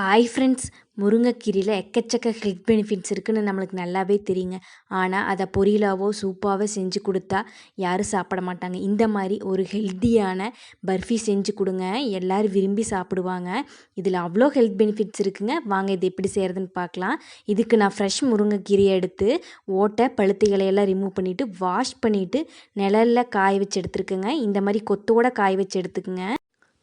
Hi friends முருங்கைக்கீரையில் எக்கச்சக்க health benefits இருக்குதுன்னு நம்மளுக்கு நல்லாவே தெரியுங்க. ஆனால் அதை பொரியலாவோ சூப்பாவோ செஞ்சு கொடுத்தா யாரும் சாப்பிட மாட்டாங்க. இந்த மாதிரி ஒரு ஹெல்த்தியான பர்ஃபி செஞ்சு கொடுங்க. எல்லோரும் விரும்பி சாப்பிடுவாங்க. இதில் அவ்வளோ ஹெல்த் பெனிஃபிட்ஸ் இருக்குங்க. வாங்க இது எப்படி செய்கிறதுன்னு பார்க்கலாம். இதுக்கு நான் ஃப்ரெஷ் முருங்கைக்கீரையை எடுத்து ஓட்டை பழுத்து இலையெல்லாம் ரிமூவ் பண்ணிவிட்டு வாஷ் பண்ணிவிட்டு நிழலில் காய வச்சு எடுத்துருக்குங்க. இந்த மாதிரி கொத்தோட காய வச்சு எடுத்துக்கோங்க.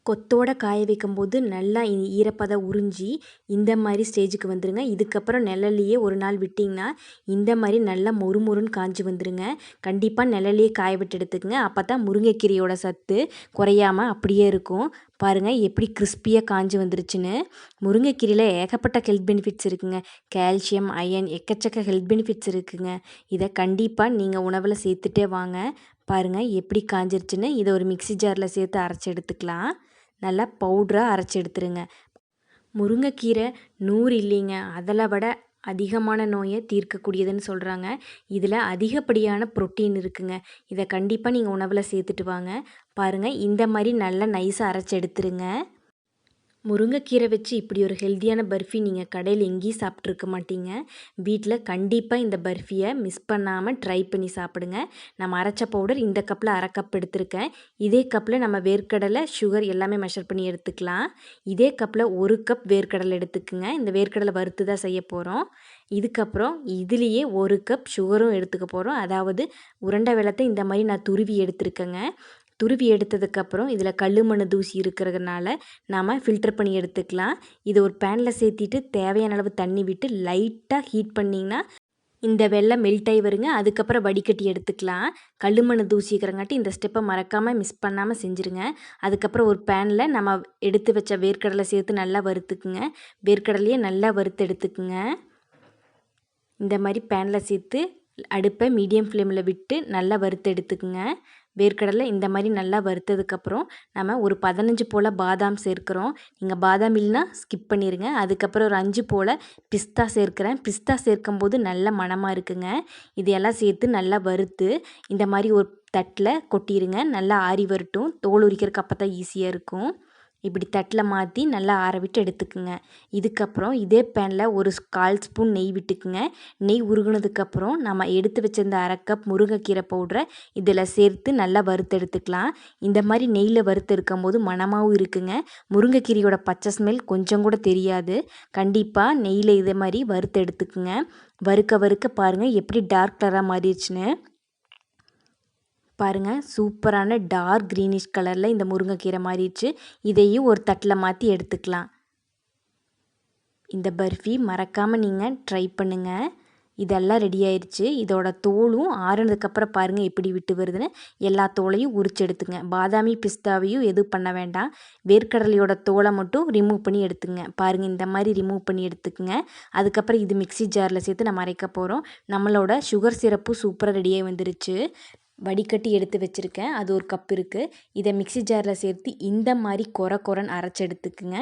கொத்தோட காய வைக்கும்போது நல்லா ஈரப்பதம் உறிஞ்சி இந்த மாதிரி ஸ்டேஜுக்கு வந்துடுங்க இதுக்கப்புறம் நிழல்லையே ஒரு நாள் விட்டிங்கன்னா இந்த மாதிரி நல்லா மொறு மொறுன்னு காஞ்சி வந்துடுங்க கண்டிப்பாக நிழல்லையே காய விட்டு எடுத்துக்கங்க. அப்போ தான் முருங்கைக்கீரையோட சத்து குறையாமல் அப்படியே இருக்கும். பாருங்கள் எப்படி கிறிஸ்பியாக காஞ்சி வந்துருச்சுன்னு. முருங்கைக்கீரையில் ஏகப்பட்ட ஹெல்த் பெனிஃபிட்ஸ் இருக்குங்க. கால்சியம் அயன் எக்கச்சக்க ஹெல்த் பெனிஃபிட்ஸ் இருக்குங்க. இதை கண்டிப்பாக நீங்கள் உணவில் சேர்த்துட்டே வாங்க. பாருங்கள் எப்படி காஞ்சிருச்சுன்னு இதை ஒரு மிக்சி ஜாரில் சேர்த்து அரைச்சி எடுத்துக்கலாம். நல்லா பவுட்ராக அரைச்சி எடுத்துருங்க. முருங்கைக்கீரை நூறு இல்லைங்க. அதில் விட அதிகமான நோயை தீர்க்கக்கூடியதுன்னு சொல்கிறாங்க இதில் அதிகப்படியான ப்ரோட்டீன் இருக்குங்க. இதை கண்டிப்பாக நீங்கள் உணவில் சேர்த்துட்டு வாங்க. பாருங்கள் இந்த மாதிரி நல்லா நைஸாக அரைச்சி எடுத்துருங்க. முருங்கைக்கீரை வச்சு இப்படி ஒரு ஹெல்த்தியான பர்ஃபி நீங்கள் கடையில் எங்கேயும் சாப்பிட்ருக்க மாட்டீங்க. வீட்டில் கண்டிப்பாக இந்த பர்ஃபியை மிஸ் பண்ணாமல் ட்ரை பண்ணி சாப்பிடுங்க. நம்ம அரைச்ச பவுடர் இந்த கப்பில் அரை கப் எடுத்திருக்கேன். இதே கப்பில் நம்ம வேர்க்கடலை சுகர் எல்லாமே மெஷர் பண்ணி எடுத்துக்கலாம். இதே கப்பில் ஒரு கப் வேர்க்கடலை எடுத்துக்குங்க. இந்த வேர்க்கடலை வறுத்து தான் செய்ய போகிறோம் இதுக்கப்புறம் இதுலேயே ஒரு கப் சுகரும் எடுத்துக்க போகிறோம் அதாவது உருண்டை வெள்ளத்தை இந்த மாதிரி நான் துருவி எடுத்துருக்கேங்க. துருவி எடுத்ததுக்கப்புறம் இதில் கல் மண் தூசி இருக்கிறதுனால நாம் ஃபில்டர் பண்ணி எடுத்துக்கலாம். இதை ஒரு பேனில் சேர்த்திட்டு தேவையான அளவு தண்ணி விட்டு லைட்டாக ஹீட் பண்ணிங்கன்னா இந்த வெள்ளம் மெல்ட் ஆகி வருங்க. அதுக்கப்புறம் வடிகட்டி எடுத்துக்கலாம். கல் மண் தூசி இருக்கிறங்காட்டி இந்த ஸ்டெப்பை மறக்காமல் மிஸ் பண்ணாமல் செஞ்சுருங்க. அதுக்கப்புறம் ஒரு பேனில் நம்ம எடுத்து வச்ச வேர்க்கடலை சேர்த்து நல்லா வறுத்துக்குங்க. வேர்க்கடலையே நல்லா வறுத்து எடுத்துக்குங்க. இந்த மாதிரி பேனில் சேர்த்து அடுப்பை மீடியம் ஃப்ளேமில் விட்டு நல்லா வறுத்து எடுத்துக்குங்க. வேர்க்கடலை இந்த மாதிரி நல்லா வறுத்ததுக்கப்புறம் நம்ம ஒரு பதினஞ்சு போல் பாதாம் சேர்க்குறோம். நீங்கள் பாதாம் இல்லைனா ஸ்கிப் பண்ணிடுங்க அதுக்கப்புறம் ஒரு அஞ்சு போல் பிஸ்தா சேர்க்குறேன். பிஸ்தா சேர்க்கும் போது நல்ல மணமாக இருக்குங்க. இதையெல்லாம் சேர்த்து நல்லா வறுத்து இந்த மாதிரி ஒரு தட்டில் கொட்டிடுங்க நல்லா ஆறி வரட்டும். தோல் உரிக்கிறதுக்கு அப்போ தான் ஈஸியாக இருக்கும். இப்படி தட்டில் மாற்றி நல்லா ஆற விட்டு எடுத்துக்குங்க. இதுக்கப்புறம் இதே பேனில் ஒரு கால் ஸ்பூன் நெய் விட்டுக்குங்க. நெய் உருகுனதுக்கப்புறம் நம்ம எடுத்து வச்சிருந்த அரை கப் முருங்கைக்கீரை பவுடரை இதில் சேர்த்து நல்லா வறுத்தெடுத்துக்கலாம் இந்த மாதிரி நெய்யில் வறுத்து இருக்கும் போது மணமாகவும் இருக்குங்க. முருங்கைக்கீரையோட பச்சை ஸ்மெல் கொஞ்சம் கூட தெரியாது. கண்டிப்பாக நெய்யில் இதே மாதிரி வறுத்து எடுத்துக்குங்க. வறுக்க வறுக்க பாருங்கள் எப்படி டார்க் கலராக மாறிடுச்சுன்னு. பாருங்கள் சூப்பரான டார்க் க்ரீனிஷ் கலரில் இந்த முருங்கைக்கீரை மாறிடுச்சு. இதையும் ஒரு தட்டில் மாற்றி எடுத்துக்கலாம். இந்த பர்ஃபி மறக்காமல் நீங்கள் ட்ரை பண்ணுங்கள் இதெல்லாம் ரெடி ஆயிடுச்சு இதோட தோலும் ஆறுனதுக்கப்புறம் பாருங்கள் எப்படி விட்டு வருதுன்னு. எல்லா தோலையும் உரிச்சு எடுத்துங்க. பாதாமி பிஸ்தாவையும் எதுவும் பண்ண வேண்டாம். வேர்க்கடலையோட தோலை மட்டும் ரிமூவ் பண்ணி எடுத்துங்க. பாருங்கள் இந்த மாதிரி ரிமூவ் பண்ணி எடுத்துக்கங்க. அதுக்கப்புறம் இது மிக்சி ஜாரில் சேர்த்து நம்ம அரைக்க போகிறோம் நம்மளோட சுகர் சிரப்பு சூப்பராக ரெடியாகி வந்துருச்சு. வடிகட்டி எடுத்து வச்சுருக்கேன். அது ஒரு கப் இருக்குது இதை மிக்சி ஜாரில் சேர்த்து இந்த மாதிரி கொர கொரன்னு அரைச்சி எடுத்துக்குங்க.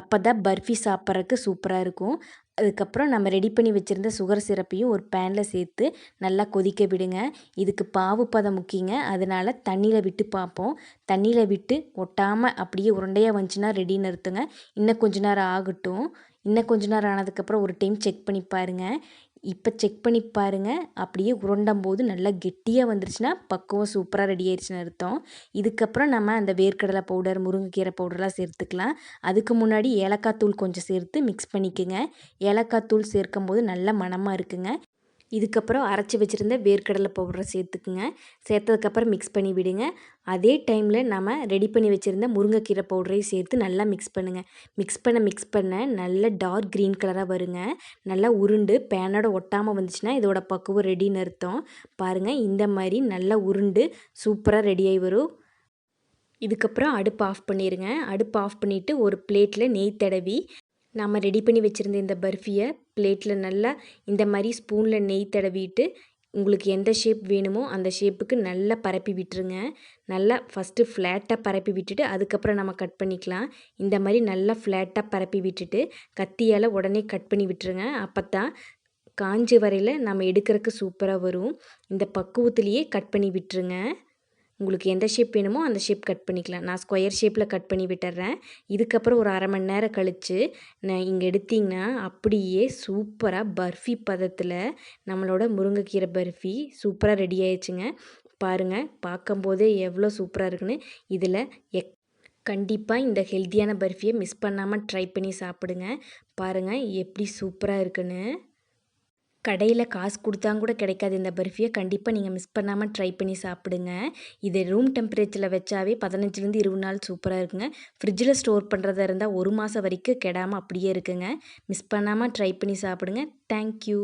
அப்போ தான் பர்ஃபி சாப்பிட்றதுக்கு சூப்பராக இருக்கும். அதுக்கப்புறம் நம்ம ரெடி பண்ணி வச்சுருந்த சுகர் சிரப்பையும் ஒரு பேனில் சேர்த்து நல்லா கொதிக்க விடுங்க. இதுக்கு பாவு பதம் முக்கியங்க. அதனால் தண்ணியில் விட்டு பார்ப்போம். தண்ணியில் விட்டு ஒட்டாமல் அப்படியே உருண்டையாக வந்துச்சுன்னா ரெடின்னு இருத்துங்க இன்னும் கொஞ்ச நேரம் ஆகட்டும். இன்னும் கொஞ்ச நேரம் ஆனதுக்கப்புறம் ஒரு டைம் செக் பண்ணி பாருங்கள் இப்போ செக் பண்ணி பாருங்கள் அப்படியே உருண்டும் போது நல்லா கெட்டியாக வந்துருச்சுன்னா பக்குவம் சூப்பராக ரெடி ஆயிடுச்சுன்னு அர்த்தம். இதுக்கப்புறம் நம்ம அந்த வேர்க்கடலை பவுடர் முருங்கைக்கீரை பவுடர்லாம் சேர்த்துக்கலாம். அதுக்கு முன்னாடி ஏலக்காய் தூள் கொஞ்சம் சேர்த்து மிக்ஸ் பண்ணிக்கோங்க. ஏலக்காய் தூள் சேர்க்கும் போது நல்ல மணமாக இருக்குங்க. இதுக்கப்புறம் அரைச்சி வச்சுருந்த வேர்க்கடலை பவுடரை சேர்த்துக்குங்க. சேர்த்ததுக்கப்புறம் மிக்ஸ் பண்ணி விடுங்க. அதே டைமில் நம்ம ரெடி பண்ணி வச்சுருந்த முருங்கைக்கீரை பவுடரையும் சேர்த்து நல்லா மிக்ஸ் பண்ணுங்கள் மிக்ஸ் பண்ண மிக்ஸ் பண்ண நல்ல டார்க் க்ரீன் கலராக வருங்க. நல்லா உருண்டு பேனோட ஒட்டாமல் வந்துச்சுன்னா இதோட பக்குவம் ரெடின்னு அர்த்தம். பாருங்கள் இந்த மாதிரி நல்லா உருண்டு சூப்பராக ரெடியாகி வரும். இதுக்கப்புறம் அடுப்பு ஆஃப் பண்ணிடுங்க அடுப்பு ஆஃப் பண்ணிவிட்டு ஒரு பிளேட்டில் நெய் தடவி நம்ம ரெடி பண்ணி வச்சுருந்த இந்த பர்ஃபியை பிளேட்டில் நல்லா இந்த மாதிரி ஸ்பூனில் நெய் தடவிட்டு உங்களுக்கு எந்த ஷேப் வேணுமோ அந்த ஷேப்புக்கு நல்லா பரப்பி விட்டுருங்க. நல்லா ஃபஸ்ட்டு ஃப்ளாட்டாக பரப்பி விட்டுட்டு அதுக்கப்புறம் நம்ம கட் பண்ணிக்கலாம். இந்த மாதிரி நல்லா ஃப்ளாட்டாக பரப்பி விட்டுட்டு கத்தியால் உடனே கட் பண்ணி விட்டுருங்க. அப்போ தான் காஞ்சி வரையில் நம்ம எடுக்கிறதுக்கு சூப்பராக வரும். இந்த பக்குவத்துலேயே கட் பண்ணி விட்டுருங்க. உங்களுக்கு எந்த ஷேப் வேணுமோ அந்த ஷேப் கட் பண்ணிக்கலாம். நான் ஸ்கொயர் ஷேப்பில் கட் பண்ணி விட்டுறேன். இதுக்கப்புறம் ஒரு அரை மணி நேரம் கழித்து நான் இங்கே எடுத்திங்கன்னா அப்படியே சூப்பராக பர்ஃபி பதத்தில் நம்மளோட முருங்கைக்கீரை பர்ஃபி சூப்பராக ரெடி ஆயிடுச்சுங்க. பாருங்கள் பார்க்கும்போதே எவ்வளோ சூப்பராக இருக்குன்னு. இதில் எக் கண்டிப்பாக இந்த ஹெல்த்தியான பர்ஃபியை மிஸ் பண்ணாமல் ட்ரை பண்ணி சாப்பிடுங்க. பாருங்கள் எப்படி சூப்பராக இருக்குன்னு. கடையில் காசு கொடுத்தாங்க கூட கிடைக்காது. இந்த பர்ஃபியை கண்டிப்பாக நீங்கள் மிஸ் பண்ணாமல் ட்ரை பண்ணி சாப்பிடுங்க. இது ரூம் டெம்பரேச்சரில் வச்சாவே பதினஞ்சுலேருந்து இருபது நாள் சூப்பராக இருக்குங்க. ஃப்ரிட்ஜில் ஸ்டோர் பண்ணுறதா இருந்தால் ஒரு மாதம் வரைக்கும் கெடாமல் அப்படியே இருக்குங்க. மிஸ் பண்ணாமல் ட்ரை பண்ணி சாப்பிடுங்க. தேங்க்யூ